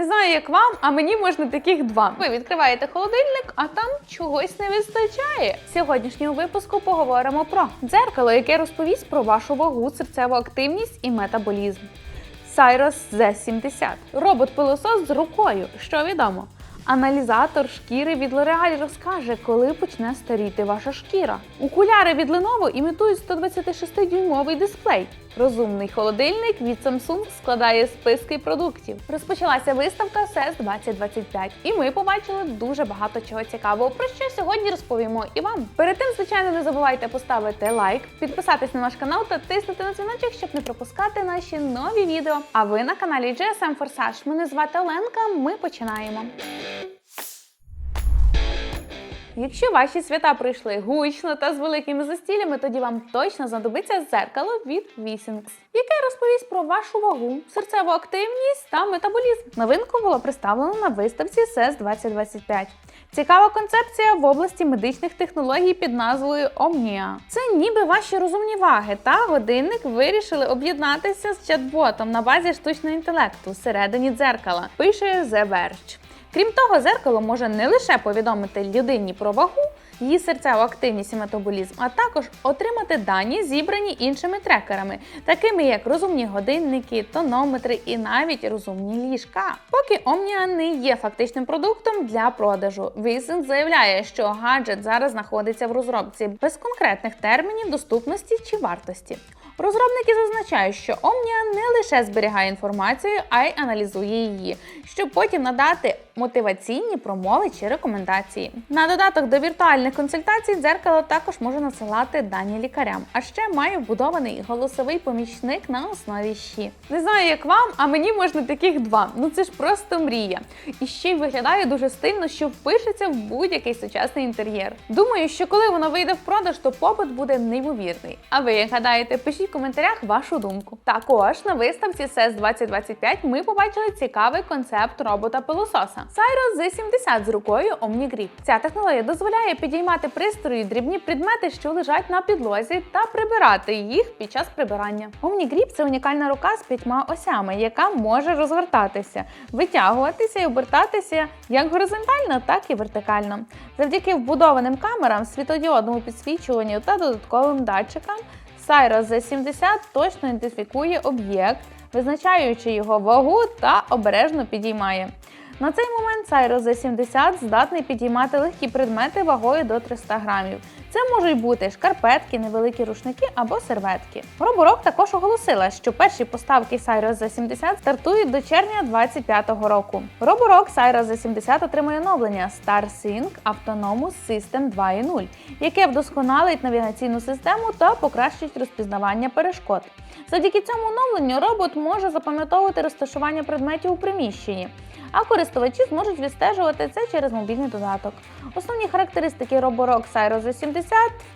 Не знаю, як вам, а мені можна таких два. Ви відкриваєте холодильник, а там чогось не вистачає. В сьогоднішньому випуску поговоримо про дзеркало, яке розповість про вашу вагу, серцеву активність і метаболізм. Cyrus Z70. Робот-пилосос з рукою. Що відомо? Аналізатор шкіри від L'Oreal розкаже, коли почне старіти ваша шкіра. Окуляри від Lenovo імітують 126-дюймовий дисплей. Розумний холодильник від Samsung складає списки продуктів. Розпочалася виставка CES 2025, і ми побачили дуже багато чого цікавого, про що сьогодні розповімо і вам. Перед тим, звичайно, не забувайте поставити лайк, підписатись на наш канал та тиснути на дзвіночок, щоб не пропускати наші нові відео. А ви на каналі GSM Forsage. Мене звати Оленка. Ми починаємо. Якщо ваші свята пройшли гучно та з великими застілями, тоді вам точно знадобиться зеркало від Вісінкс, яке розповість про вашу вагу, серцеву активність та метаболізм. Новинку було представлено на виставці CES 2025. Цікава концепція в області медичних технологій під назвою Omnia. Це ніби ваші розумні ваги та годинник вирішили об'єднатися з чат-ботом на базі штучного інтелекту всередині дзеркала, пише The Verge. Крім того, зеркало може не лише повідомити людині про вагу, її серцеву активність і метаболізм, а також отримати дані, зібрані іншими трекерами, такими як розумні годинники, тонометри і навіть розумні ліжка. Поки Omnia не є фактичним продуктом для продажу. Вісен заявляє, що гаджет зараз знаходиться в розробці без конкретних термінів доступності чи вартості. Розробники зазначають, що Omnia не лише зберігає інформацію, а й аналізує її, щоб потім надати мотиваційні промови чи рекомендації. На додаток до віртуальних консультацій дзеркало також може насилати дані лікарям, а ще має вбудований голосовий помічник на основі щі. Не знаю, як вам, а мені можна таких два. Ну це ж просто мрія. І ще й виглядає дуже стильно, що впишеться в будь-який сучасний інтер'єр. Думаю, що коли воно вийде в продаж, то попит буде неймовірний. А ви як гадаєте, пишіть в коментарях вашу думку. Також на виставці CES 2025 ми побачили цікавий концепт робота-пилососа Cyrus Z70 з рукою OmniGrip. Ця технологія дозволяє підіймати пристрої дрібні предмети, що лежать на підлозі, та прибирати їх під час прибирання. OmniGrip – це унікальна рука з п'ятьма осями, яка може розгортатися, витягуватися і обертатися як горизонтально, так і вертикально. Завдяки вбудованим камерам, світодіодному підсвічуванню та додатковим датчикам. Cyrus Z70 точно ідентифікує об'єкт, визначаючи його вагу та обережно підіймає. На цей момент Cyrus Z70 здатний підіймати легкі предмети вагою до 300 грамів. Це можуть бути шкарпетки, невеликі рушники або серветки. Роборок також оголосила, що перші поставки Cyrus Z70 стартують до червня 2025 року. Роборок Cyrus Z70 отримує оновлення StarSync Autonomous System 2.0, яке вдосконалить навігаційну систему та покращить розпізнавання перешкод. Завдяки цьому оновленню робот може запам'ятовувати розташування предметів у приміщенні а користувачі зможуть відстежувати це через мобільний додаток. Основні характеристики роборок Cyrus Z70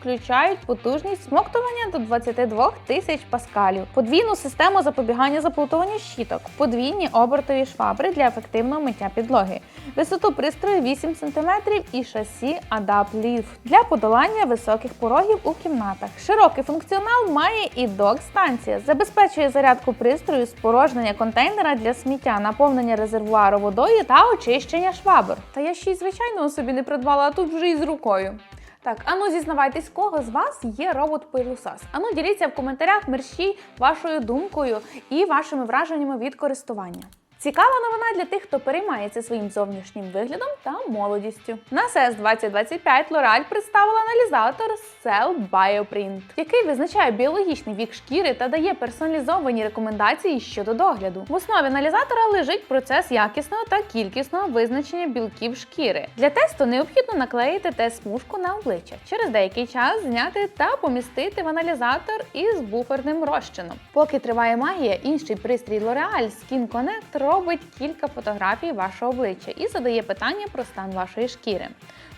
включають потужність смоктування до 22 тисяч паскалів, подвійну систему запобігання заплутуванню щіток, подвійні обертові швабри для ефективного миття підлоги, висоту пристрою 8 см і шасі Adapt Lift для подолання високих порогів у кімнатах. Широкий функціонал має і док-станція, забезпечує зарядку пристрою, спорожнення контейнера для сміття, наповнення резервуару водою та очищення швабр. Та я ще й звичайного собі не придбала, а тут вже і з рукою. Так, ану зізнавайтесь, кого з вас є робот-пилосос? Ану діліться в коментарях мерщій вашою думкою і вашими враженнями від користування. Цікава новина для тих, хто переймається своїм зовнішнім виглядом та молодістю. На CES 2025 L'Oreal представила аналізатор Cell Bioprint, який визначає біологічний вік шкіри та дає персоналізовані рекомендації щодо догляду. В основі аналізатора лежить процес якісного та кількісного визначення білків шкіри. Для тесту необхідно наклеїти тест-смужку на обличчя, через деякий час зняти та помістити в аналізатор із буферним розчином. Поки триває магія, інший пристрій L'Oreal Skin Connect робить кілька фотографій вашого обличчя і задає питання про стан вашої шкіри.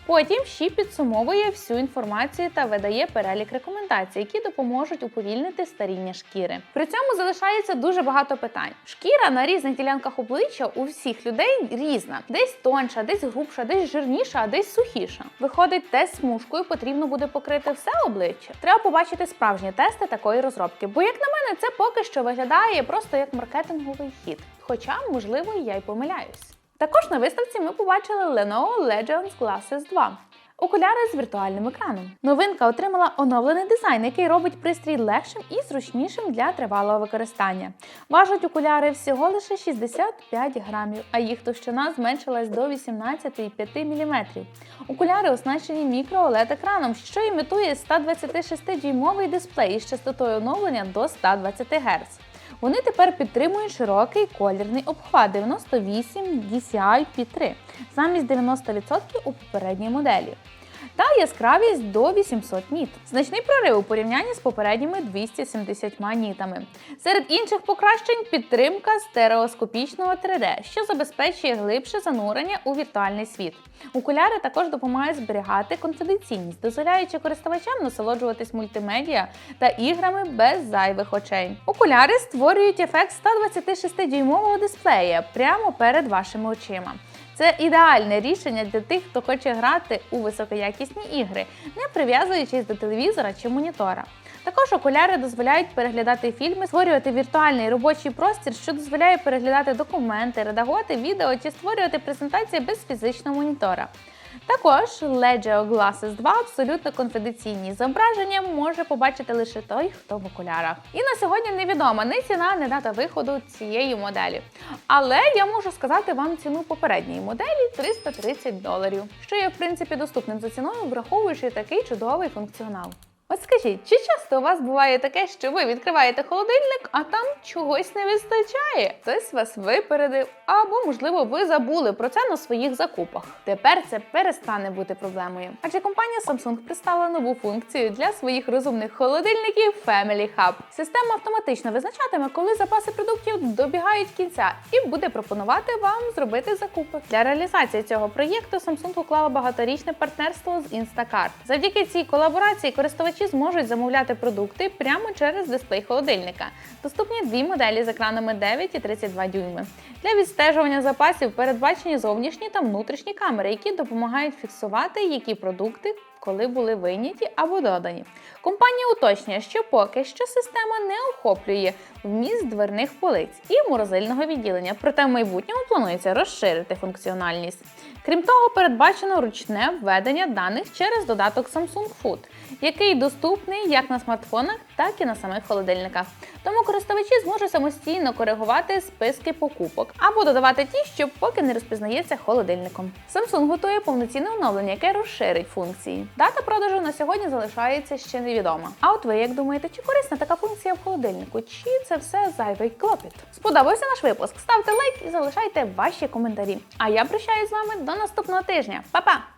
Потім ще підсумовує всю інформацію та видає перелік рекомендацій, які допоможуть уповільнити старіння шкіри. При цьому залишається дуже багато питань. Шкіра на різних ділянках обличчя у всіх людей різна: десь тонша, десь грубша, десь жирніша, а десь сухіша. Виходить, тест смужкою потрібно буде покрити все обличчя. Треба побачити справжні тести такої розробки. Бо, як на мене, це поки що виглядає просто як маркетинговий хід. Хоча, можливо, я й помиляюсь. Також на виставці ми побачили Lenovo Legends Glasses 2. Окуляри з віртуальним екраном. Новинка отримала оновлений дизайн, який робить пристрій легшим і зручнішим для тривалого використання. Важать окуляри всього лише 65 грамів, а їх товщина зменшилась до 18,5 мм. Окуляри оснащені мікро oled екраном що імітує 126-дюймовий дисплей із частотою оновлення до 120 Гц. Вони тепер підтримують широкий колірний обхват 98 DCI P3 замість 90% у попередній моделі. Та яскравість до 800 ніт. Значний прорив у порівнянні з попередніми 270 нітами. Серед інших покращень підтримка стереоскопічного 3D, що забезпечує глибше занурення у віртуальний світ. Окуляри також допомагають зберігати конфіденційність, дозволяючи користувачам насолоджуватись мультимедіа та іграми без зайвих очей. Окуляри створюють ефект 126-дюймового дисплея прямо перед вашими очима. Це ідеальне рішення для тих, хто хоче грати у високоякісні ігри, не прив'язуючись до телевізора чи монітора. Також окуляри дозволяють переглядати фільми, створювати віртуальний робочий простір, що дозволяє переглядати документи, редагувати відео чи створювати презентації без фізичного монітора. Також Legio Glasses 2 абсолютно конфіденційні зображення може побачити лише той, хто в окулярах. І на сьогодні невідома ні ціна, ні дата виходу цієї моделі. Але я можу сказати вам ціну попередньої моделі 330 доларів, що є в принципі доступним за ціною, враховуючи такий чудовий функціонал. От скажіть, чи часто у вас буває таке, що ви відкриваєте холодильник, а там чогось не вистачає? Хтось вас випередив, або, можливо, ви забули про це на своїх закупах. Тепер це перестане бути проблемою. Адже компанія Samsung представила нову функцію для своїх розумних холодильників Family Hub. Система автоматично визначатиме, коли запаси продуктів добігають кінця, і буде пропонувати вам зробити закупи. Для реалізації цього проєкту Samsung уклала багаторічне партнерство з Instacart. Завдяки цій колаборації користувачі зможуть замовляти продукти прямо через дисплей холодильника. Доступні дві моделі з екранами 9 і 32 дюйми. Для відстежування запасів передбачені зовнішні та внутрішні камери, які допомагають фіксувати, які продукти коли були вийняті або додані. Компанія уточнює, що поки що система не охоплює вміст дверних полиць і морозильного відділення, проте в майбутньому планується розширити функціональність. Крім того, передбачено ручне введення даних через додаток Samsung Food, який доступний як на смартфонах, так і на самих холодильниках. Тому користувачі зможуть самостійно коригувати списки покупок або додавати ті, що поки не розпізнається холодильником. Samsung готує повноцінне оновлення, яке розширить функції. Дата продажу на сьогодні залишається ще невідома. А от ви як думаєте, чи корисна така функція в холодильнику? Чи це все зайвий клопіт? Сподобався наш випуск? Ставте лайк і залишайте ваші коментарі. А я прощаюсь з вами до наступного тижня. Па-па!